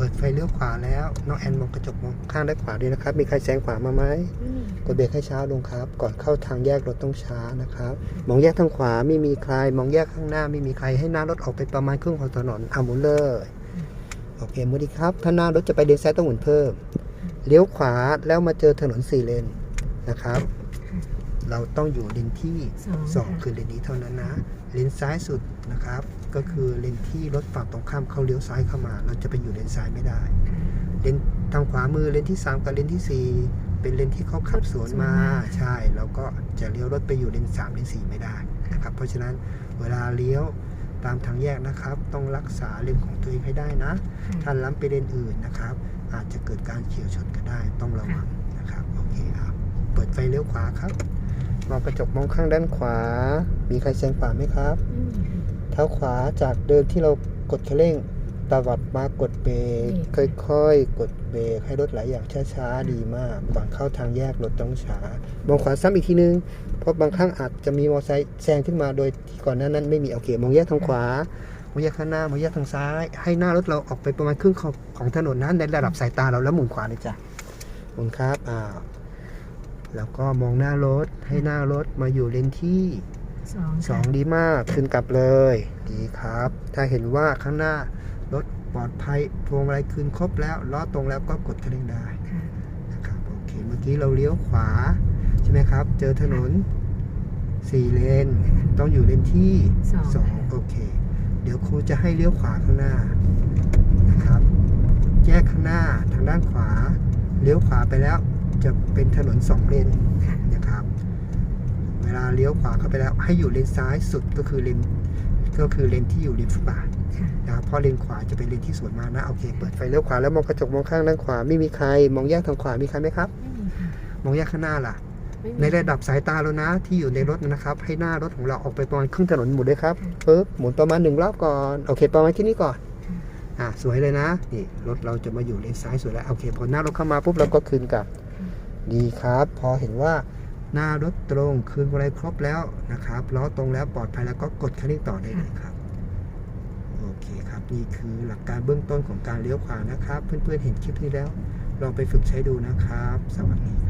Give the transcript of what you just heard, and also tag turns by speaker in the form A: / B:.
A: ปิดไฟเลี้ยวขวาแล้ว น้องแอนมองกระจกมองข้างด้านขวาด้วยนะครับ มีใครแซงขวามาไหมกดเบรกให้ช้าลงครับ ก่อนเข้าทางแยกรถต้องช้านะครับ มองแยกทางขวาไม่มีใคร มองแยกข้างหน้าไม่มีใคร ให้หน้ารถออกไปประมาณครึ่งของถนนเอาหมุนเลย โอเคมุดีครับ ถ้าหน้ารถจะไปเลนซ้ายต้องหมุนเพิ่ม เลี้ยวขวาแล้วมาเจอถนนสี่เลนนะครับ เราต้องอยู่เลนที่
B: สอง
A: สองคือเลนนี้เท่านั้นนะ เลนซ้ายสุดนะครับ ก็คือเลนที่รถฝั่งตรงข้ามเขาเลี้ยวซ้ายเข้ามา เราจะไปอยู่เลนซ้ายไม่ได้ เลนทางขวามือเลนที่ 3 กับเลนที่ 4 เป็นเลนที่เขาขับสวนมา ใช่เราก็จะเลี้ยวรถไปอยู่เลน3เลน4ไม่ได้นะครับ เพราะฉะนั้นเวลาเลี้ยวตามทางแยกนะครับ ต้องรักษาเลนของตัวเองให้ได้นะถ้าล้ำไปเลนอื่นนะครับ อาจจะเกิดการเฉียวชนก็ได้ต้องระวังนะครับโอเคครับเปิดไฟเลี้ยวขวาครับ มองกระจกมองข้างด้านขวา มีใครแซงขวาไหมครับ เท้าขวาจากเดิมที่เรากดคันเร่งตวัดมากดเบรก
B: เบรก
A: ค่อยๆ กดเบรกให้รถไหลอย่างช้าๆ ดีมากก่อนเข้าทางแยกรถต้องช้ามองขวาซ้ำอีกทีนึง เพราะบางครั้งอาจจะมีมอเตอร์ไซค์แซงขึ้นมาโดยที่ก่อนหน้านั้นไม่มีโอเคมองแยกทางขวามองแยกข้างหน้ามองแยกทางซ้าย ให้หน้ารถเราออกไปประมาณครึ่งของของถนนนั้นในระดับสายตาเราแล้วหมุนขวาเลยจ้ะหมุนครับอ้าว แล้วก็มองหน้ารถให้หน้ารถมาอยู่เลนที่
B: สอง
A: สองดีมากขึ้นกลับเลย ดีครับ ถ้าเห็นว่าข้างหน้ารถปลอดภัยพวงมาลัยคืนครบแล้วล้อตรงแล้วก็กดคันเร่งได้
B: ค่ะ
A: นะครับโอเคเมื่อกี้เราเลี้ยวขวาใช่ไหมครับ เจอถนนสี่เลน ต้องอยู่เลนที่
B: สอง
A: สองโอเค เดี๋ยวครูจะให้เลี้ยวขวาข้างหน้านะครับแยกข้างหน้าทางด้านขวา เลี้ยวขวาไปแล้ว จะเป็นถนนสองเลน
B: ค่ะ
A: นะครับ เวลาเลี้ยวขวาเข้าไปแล้วให้อยู่เลนซ้ายสุดก็คือเลนก็คือเลนที่อยู่ริมฟุตบาท
B: ค่ะ
A: นะครับเพราะเลนขวาจะเป็นเลนที่สวนมานะโอเค เปิดไฟเลี้ยวขวาแล้วมองกระจกมองข้างด้านขวาไม่มีใคร มองแยกทางขวามีใครไหมครับ
B: ไม่มีค่ะ
A: มองแยกข้างหน้าล่ะ
B: ไม่มี
A: ในระดับสายตาแล้วนะที่อยู่ในรถนะครับ ให้หน้ารถของเราออกไปประมาณครึ่งถนนหมุนด้วยครับปึ๊บหมุนประมาณหนึ่งรอบก่อนโอเค ประมาณแค่นี้ก่อนอะสวยเลยนะนี่รถเราจะมาอยู่เลนซ้ายสุดแล้วโอเคพอหน้ารถเข้ามาปุ๊บเราก็คืนกลับ ดีครับ พอเห็นว่าหน้ารถตรงคืนอะไรครบแล้วนะครับล้อตรงแล้วปลอดภัยแล้วก็กดคันเร่งต่อได้เลยครับโอเคครับนี่คือหลักการเบื้องต้นของการเลี้ยวขวานะครับ เพื่อนๆเห็นคลิปนี้แล้ว ลองไปฝึกใช้ดูนะครับ สวัสดีครับ